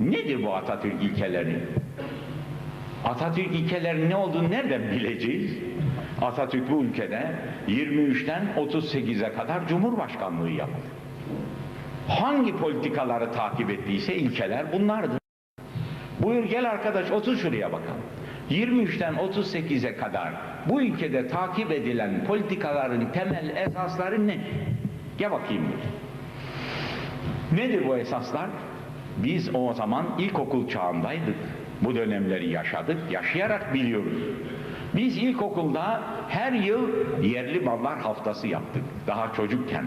Nedir bu Atatürk ilkeleri? Atatürk ilkelerinin ne olduğunu nereden bileceğiz? Atatürk bu ülkede 23'ten 38'e kadar Cumhurbaşkanlığı yaptı. Hangi politikaları takip ettiyse ilkeler bunlardır. Buyur gel arkadaş otur şuraya bakalım. 23'ten 38'e kadar bu ülkede takip edilen politikaların temel esasları ne? Gel bakayım. Nedir bu esaslar? Biz o zaman ilkokul çağındaydık. Bu dönemleri yaşadık, yaşayarak biliyoruz. Biz ilkokulda her yıl yerli mallar haftası yaptık. Daha çocukken.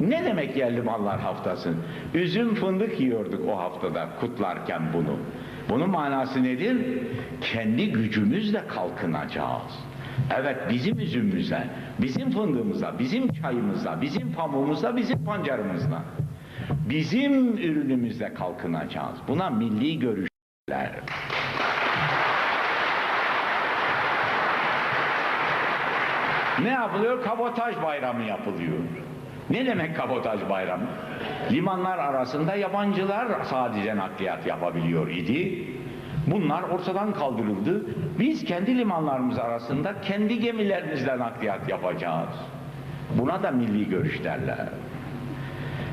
Ne demek yerli mallar haftası? Üzüm fındık yiyorduk o haftada kutlarken bunu. Bunun manası nedir? Kendi gücümüzle kalkınacağız. Evet bizim üzümümüzle, bizim fındığımızla, bizim çayımızla, bizim pamuğumuzla, bizim pancarımızla. Bizim ürünümüzle kalkınacağız. Buna milli görüşler. Ne yapılıyor? Kabotaj bayramı yapılıyor. Ne demek kabotaj bayramı? Limanlar arasında yabancılar sadece nakliyat yapabiliyor idi. Bunlar ortadan kaldırıldı. Biz kendi limanlarımız arasında kendi gemilerimizle nakliyat yapacağız. Buna da milli görüş derler.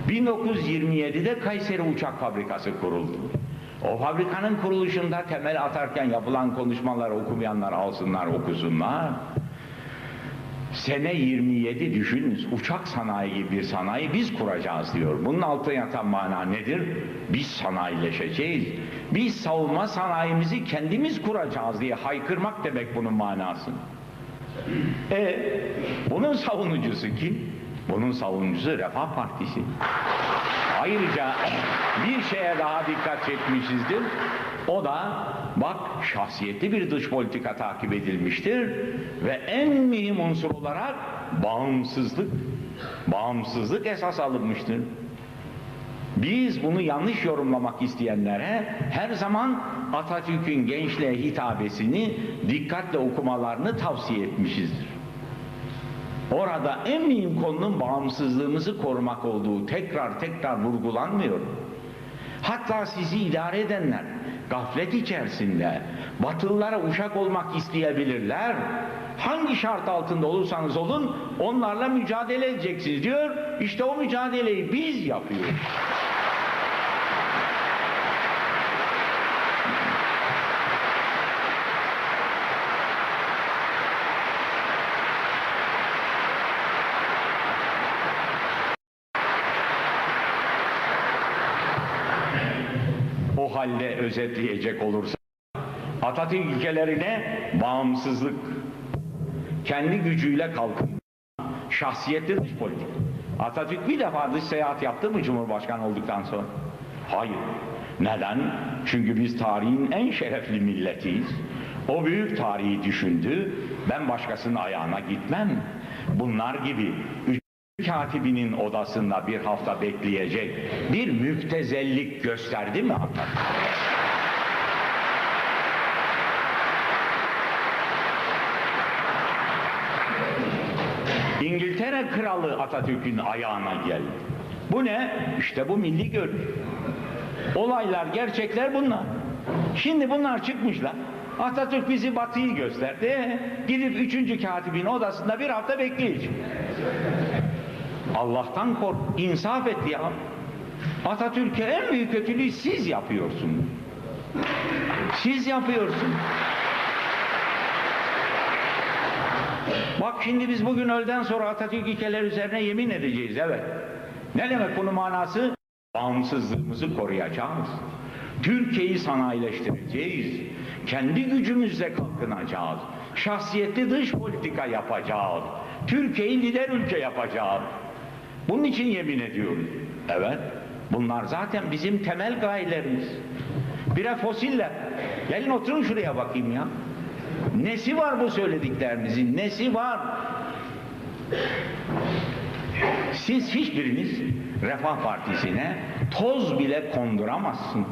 1927'de Kayseri Uçak Fabrikası kuruldu. O fabrikanın kuruluşunda temel atarken yapılan konuşmaları okumayanlar alsınlar okusunlar. Sene 27 düşününüz uçak sanayi gibi bir sanayi biz kuracağız diyor. Bunun altına yatan mana nedir? Biz sanayileşeceğiz. Biz savunma sanayimizi kendimiz kuracağız diye haykırmak demek bunun manası. E, bunun savunucusu kim? Bunun savunucusu Refah Partisi. Ayrıca bir şeye daha dikkat çekmişizdir. O da bak şahsiyetli bir dış politika takip edilmiştir ve en mühim unsur olarak bağımsızlık, bağımsızlık esas alınmıştır. Biz bunu yanlış yorumlamak isteyenlere her zaman Atatürk'ün gençliğe hitabesini dikkatle okumalarını tavsiye etmişizdir. Orada en mühim konunun bağımsızlığımızı korumak olduğu tekrar tekrar vurgulanmıyor. Hatta sizi idare edenler gaflet içerisinde batılılara uşak olmak isteyebilirler. Hangi şart altında olursanız olun onlarla mücadele edeceksiniz diyor. İşte o mücadeleyi biz yapıyoruz. O halde özetleyecek olursa Atatürk ilkelerine bağımsızlık, kendi gücüyle kalkın, şahsiyetli dış politik. Atatürk bir defa dış seyahat yaptı mı Cumhurbaşkanı olduktan sonra? Hayır. Neden? Çünkü biz tarihin en şerefli milletiyiz. O büyük tarihi düşündü. Ben başkasının ayağına gitmem. Bunlar gibi katibinin odasında bir hafta bekleyecek bir müptezellik gösterdi mi Atatürk? İngiltere kralı Atatürk'ün ayağına geldi. Bu ne? İşte bu milli görüş. Olaylar, gerçekler bunlar. Şimdi bunlar çıkmışlar. Atatürk bizi batıyı gösterdi. Gidip üçüncü katibin odasında bir hafta bekleyecek. Allah'tan kork, insaf et ya. Atatürk'e en büyük kötülüğü siz yapıyorsunuz. Siz yapıyorsunuz. Bak şimdi biz bugün öğleden sonra Atatürk ilkeleri üzerine yemin edeceğiz evet. Ne demek bunun manası? Bağımsızlığımızı koruyacağız. Türkiye'yi sanayileştireceğiz. Kendi gücümüzle kalkınacağız. Şahsiyetli dış politika yapacağız. Türkiye'yi lider ülke yapacağız. Bunun için yemin ediyoruz. Evet. Bunlar zaten bizim temel gayelerimiz. Bire fosiller. Gelin oturun şuraya bakayım ya. Nesi var bu söylediklerinizin? Nesi var? Siz hiçbiriniz Refah Partisi'ne toz bile konduramazsınız.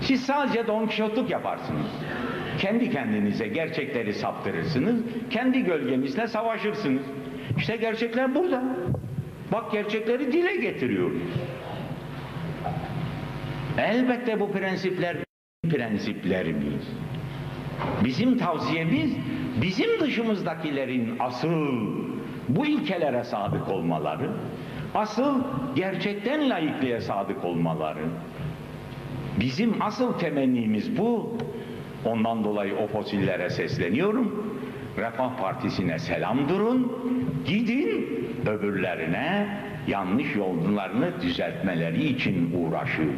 Siz sadece Don Kişotluk yaparsınız. Kendi kendinize gerçekleri saptırırsınız. Kendi gölgenizle savaşırsınız. İşte gerçekler burada. Bak gerçekleri dile getiriyoruz. Elbette bu prensipler prensiplerimiz. Bizim tavsiyemiz bizim dışımızdakilerin asıl bu ilkelere sadık olmaları, asıl gerçekten laikliğe sadık olmaları. Bizim asıl temennimiz bu. Ondan dolayı o fosillere sesleniyorum. Refah Partisi'ne selam durun. Gidin öbürlerine yanlış yollarını düzeltmeleri için uğraşın.